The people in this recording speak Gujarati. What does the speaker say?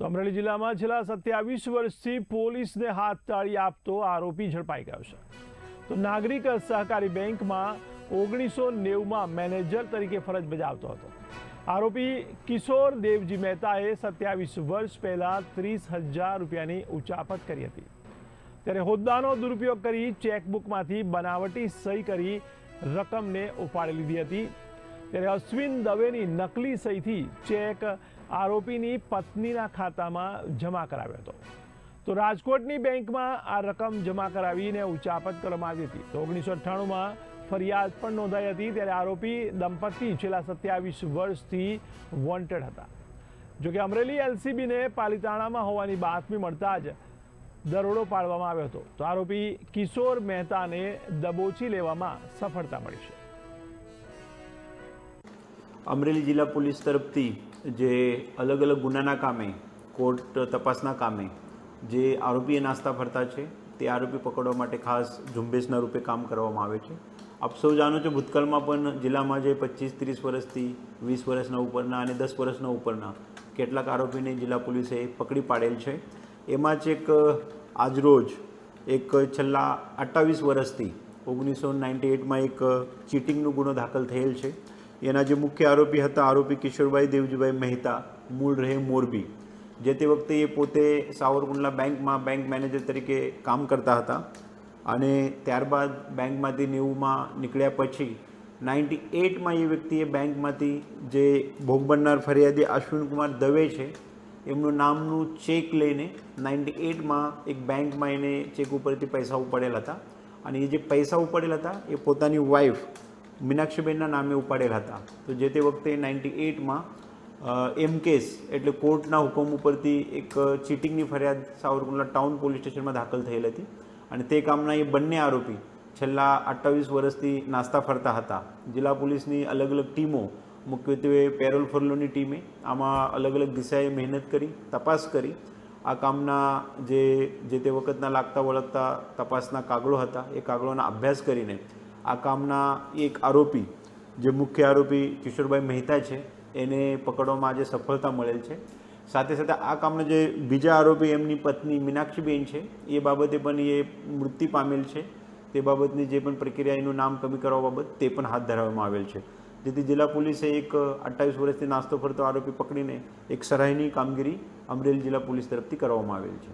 તો અમરેલી જિલ્લામાં છેલ્લા સત્યાવીસ વર્ષથી પોલીસને હાથ તાળી આપતો આરોપી ઝડપાઈ ગયો છે. તો નાગરિક સહકારી બેંકમાં ઓગણીસો નેવુંમાં મેનેજર તરીકે ફરજ બજાવતો હતો. આરોપી કિશોર દેવજી મહેતાએ સત્યાવીસ વર્ષ પહેલા ત્રીસ હજાર રૂપિયાની ઉચાપત કરી હતી. ત્યારે હોદ્દાનો દુરુપયોગ કરી ચેકબુકમાંથી બનાવટી સહી કરી રકમને ઉપાડી લીધી હતી. ત્યારે અશ્વિન દવેની નકલી સહીથી ચેક આરોપીની પત્નીના ખાતામાં જમા કરાવ્યો હતો. તો રાજકોટની બેંકમાં આ રકમ જમા કરાવીને ઉચાપત કરવામાં આવી હતી. તો ઓગણીસો અઠ્ઠાણુંમાં ફરિયાદ પણ નોંધાઈ હતી, ત્યારે આરોપી દંપતી છેલ્લા સત્યાવીસ વર્ષથી વોન્ટેડ હતા. જોકે અમરેલી એલસીબીને પાલિતાણામાં હોવાની બાતમી મળતા જ દરોડો પાડવામાં આવ્યો હતો. તો આરોપી કિશોર મહેતાને દબોચી લેવામાં સફળતા મળી છે. અમરેલી જિલ્લા પોલીસ તરફથી જે અલગ અલગ ગુનાના કામે, કોર્ટ તપાસના કામે જે આરોપીએ નાસ્તા ફરતા છે, તે આરોપી પકડવા માટે ખાસ ઝુંબેશના રૂપે કામ કરવામાં આવે છે. આપ સૌ જાણો છો ભૂતકાળમાં પણ જિલ્લામાં જે પચીસ, ત્રીસ વર્ષથી વીસ વર્ષના ઉપરના અને દસ વર્ષના ઉપરના કેટલાક આરોપીને જિલ્લા પોલીસે પકડી પાડેલ છે. એમાં જ એક આજરોજ એક છેલ્લા અઠ્ઠાવીસ વર્ષથી ઓગણીસો નાઇન્ટી એટમાં એક ચીટિંગનો ગુનો દાખલ થયેલ છે. એના જે મુખ્ય આરોપી હતા, આરોપી કિશોરભાઈ દેવજીભાઈ મહેતા, મૂળ રહે મોરબી. જે તે વખતે એ પોતે સાવરકુંડલા બેંકમાં બેંક મેનેજર તરીકે કામ કરતા હતા અને ત્યારબાદ બેંકમાંથી નેવુંમાં નીકળ્યા પછી નાઇન્ટી એટમાં એ વ્યક્તિએ બેંકમાંથી જે ભોગ બનનાર ફરિયાદી અશ્વિનકુમાર દવે છે, એમનું નામનું ચેક લઈને નાઇન્ટી એટમાં એક બેંકમાં એને ચેક ઉપરથી પૈસા ઉપાડેલા હતા. અને એ જે પૈસા ઉપાડેલા હતા, એ પોતાની વાઈફ મીનાક્ષીબેનના નામે ઉપાડેલા હતા. તો જે તે વખતે નાઇન્ટી એટમાં એમ કેસ એટલે કોર્ટના હુકમ ઉપરથી એક ચીટિંગની ફરિયાદ સાવરકુંડલા ટાઉન પોલીસ સ્ટેશનમાં દાખલ થયેલ હતી અને તે કામના એ બંને આરોપી છેલ્લા અઠ્ઠાવીસ વર્ષથી નાસ્તા ફરતા હતા. જિલ્લા પોલીસની અલગ અલગ ટીમો, મુખ્યત્વે પેરોલ ફરલોની ટીમે, આમાં અલગ અલગ દિશાએ મહેનત કરી, તપાસ કરી. આ કામના જે જે તે વખતના લાગતા વળગતા તપાસના કાગળો હતા, એ કાગળોના અભ્યાસ કરીને આ કામના એક આરોપી, જે મુખ્ય આરોપી કિશોરભાઈ મહેતા છે, એને પકડવામાં આજે સફળતા મળેલ છે. સાથે સાથે આ કામના જે બીજા આરોપી, એમની પત્ની મીનાક્ષીબેન છે, એ બાબતે પણ એ મૃત્યુ પામેલ છે. તે બાબતની જે પણ પ્રક્રિયા, એનું નામ કમી કરવા બાબત તે પણ હાથ ધરવામાં આવેલ છે. જેથી જિલ્લા પોલીસે એક અઠ્ઠાવીસ વર્ષથી નાસ્તો ફરતો આરોપી પકડીને એક સરાહનીય કામગીરી અમરેલી જિલ્લા પોલીસ તરફથી કરવામાં આવેલ છે.